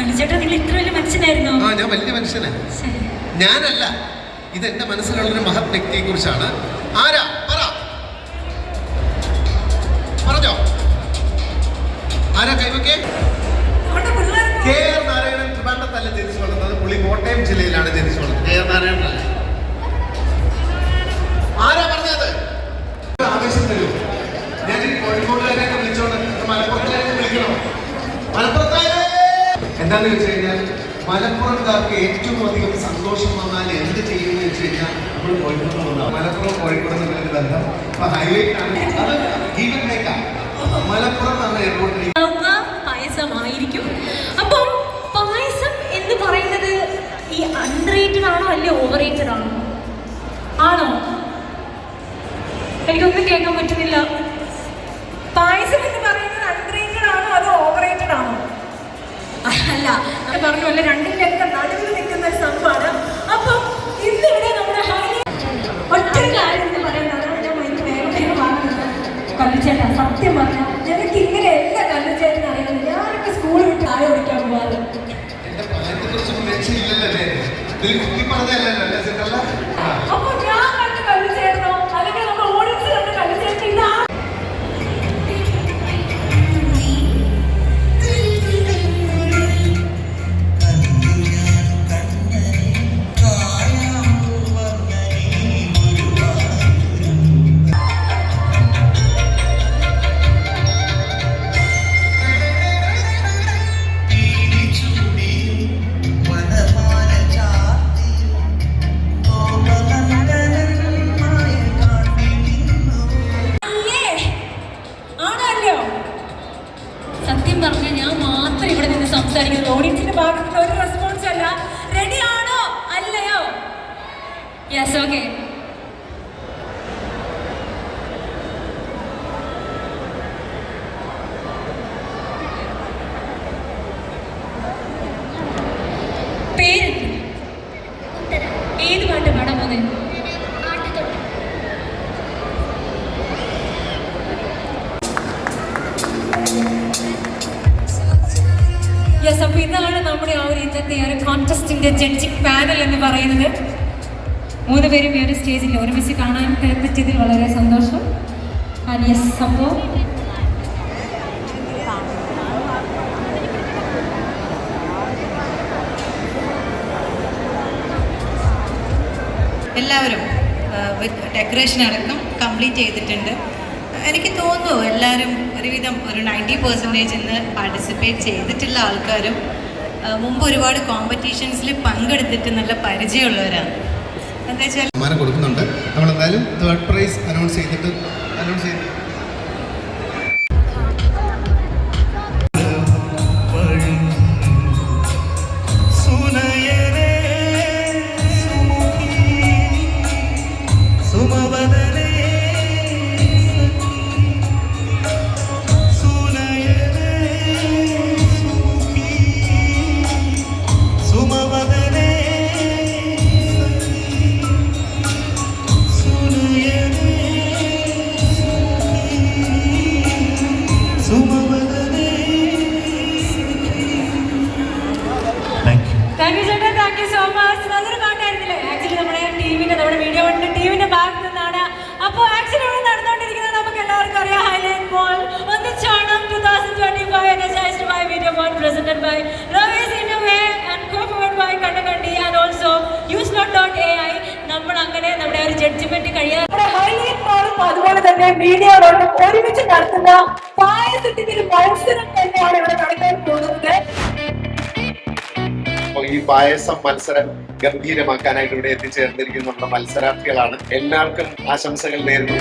കണിച്ചേട്ടാ നിങ്ങൾ ഇത്ര വലിയ മനുഷ്യനായിരുന്നോ? ആ ഞാൻ വലിയ മനുഷ്യനാ. ഞാനല്ല. ഇത് എന്റെ മനസ്സിലുള്ള ഒരു മഹത് വ്യക്തിയെ കുറിച്ചാണ് ആരാ? പറ. പറഞ്ഞോ? ആരാ കൈവക്കെ? കെ ആർ നാരായണൻ ട്രിവാൻഡത്തല്ല ജനിച്ചു വളർന്നത്. പുള്ളി കോട്ടയം ജില്ലയിലാണ് ജനിച്ചു വളർന്നത്. കെ ആർ നാരായണൻ എന്താന്ന് വെച്ച് കഴിഞ്ഞാൽ മലപ്പുറംകാർക്ക് ഏറ്റവും അധികം സന്തോഷം വന്നാൽ എന്ത് ചെയ്യുമെന്ന് വെച്ച് കഴിഞ്ഞാൽ നമ്മൾ കോഴിക്കോട് വന്നതാണ് മലപ്പുറം കോഴിക്കോട് തമ്മിലൊരു ബന്ധം ഇപ്പൊ ഹൈവേ ആണ് അത് ഗീവൻ മേക്കാം മലപ്പുറം ആണ് എയർപോർട്ടിൽ പായസമായിരിക്കും. അപ്പം പായസം എന്ന് പറയുന്നത് ഈ അൺറേറ്റഡ് ആണോ അല്ലെ ഓവർ റേറ്റഡ് ആണോ? ആണോ? എനിക്കൊന്നും കേൾക്കാൻ പറ്റുന്നില്ല. പായസം പറഞ്ഞു അല്ല? രണ്ടിന്റെ ഒക്കെ നടുവിൽ നിൽക്കുന്ന ഒരു സംഭവമാണ്. അപ്പം ഇന്നിവിടെ നമ്മുടെ ഒറ്റൊരു കാര്യം എന്ന് പറയുന്നത് ഞാൻ മൈക്ക് വേഗം വേഗം വാങ്ങുന്നത് കല്ലുചേട്ടാ സത്യം പറഞ്ഞാൽ ഞങ്ങൾക്ക് ഇങ്ങനെ എല്ലാ കല്ലുചേട്ടൻ അറിയാം. ഞാനൊക്കെ സ്കൂളിൽ വിട്ട് ആയ ഓടിക്കാൻ പോകാറ്. സംസാരിക്കുന്നത് ഓഡിയൻസിന്റെ ഭാഗത്ത് നിന്ന് ഒരു റെസ്പോൺസ് അല്ല. റെഡിയാണോ അല്ലയോ? യെസ് ഓക്കെ ഇന്നത്തെ ഒരു കോntesting-ന്റെ ജഡ്ജിങ് പാനൽ എന്ന് പറയുന്നത്. മൂന്ന് പേരും ഈ ഒരു സ്റ്റേജിൽ ഒരുമിച്ച് കാണാൻ പറ്റിയതിൽ വളരെ സന്തോഷം. യെസ് അപ്പോൾ എല്ലാവരും വിത്ത് ഡെക്കറേഷൻ അടക്കം കംപ്ലീറ്റ് ചെയ്തിട്ടുണ്ട്. എനിക്ക് തോന്നുന്നു എല്ലാവരും ഒരുവിധം ഒരു നയന്റി പെർസെന്റേജ് ഇന്ന് പാർട്ടിസിപ്പേറ്റ് ചെയ്തിട്ടുള്ള ആൾക്കാരും മുമ്പ് ഒരുപാട് കോമ്പറ്റീഷൻസിൽ പങ്കെടുത്തിട്ട് നല്ല പരിചയമുള്ളവരാണ്. എന്താ വെച്ചാൽ കൊടുക്കുന്നുണ്ട്. നമ്മൾ എന്തായാലും തേർഡ് പ്രൈസ് അനൗൺസ് ചെയ്തിട്ട് അനൗൺസ് ചെയ്ത് co forward by Kannakandi and also use not dot A I നമ്മൾ അങ്ങനെ നമ്മുടെ ഒരു ജഡ്ജ്മെന്റ് കഴിയാൻ ഹൈലൈറ്റ് ബോളും അതുപോലെ തന്നെ മീഡിയ റോഡും ഒരുമിച്ച് നടത്തുന്ന പായസത്തിന്റെ ഒരു മത്സരം തന്നെയാണ് ഇവിടെ നടക്കാൻ പോകുന്നത്. ഈ പായസം മത്സരം ഗംഭീരമാക്കാനായിട്ട് ഇവിടെ എത്തിച്ചേർന്നിരിക്കുന്ന നമ്മുടെ മത്സരാർത്ഥികളാണ്. എല്ലാവർക്കും ആശംസകൾ നേരുന്നു.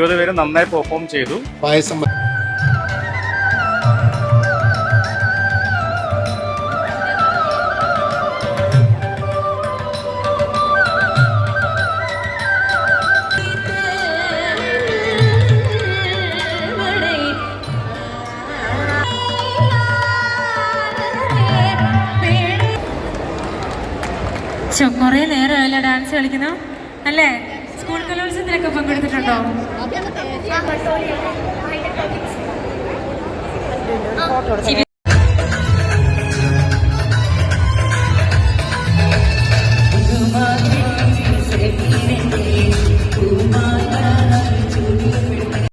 ഇരുപത് പേരും നന്നായി പെർഫോം ചെയ്തു. പായസം കുറേ നേരമല്ല ഡാൻസ് കളിക്കുന്നു. അല്ലേ? സ്കൂൾ കലോത്സവത്തിലൊക്കെ പങ്കെടുത്തിട്ടുണ്ടോ? ചിരി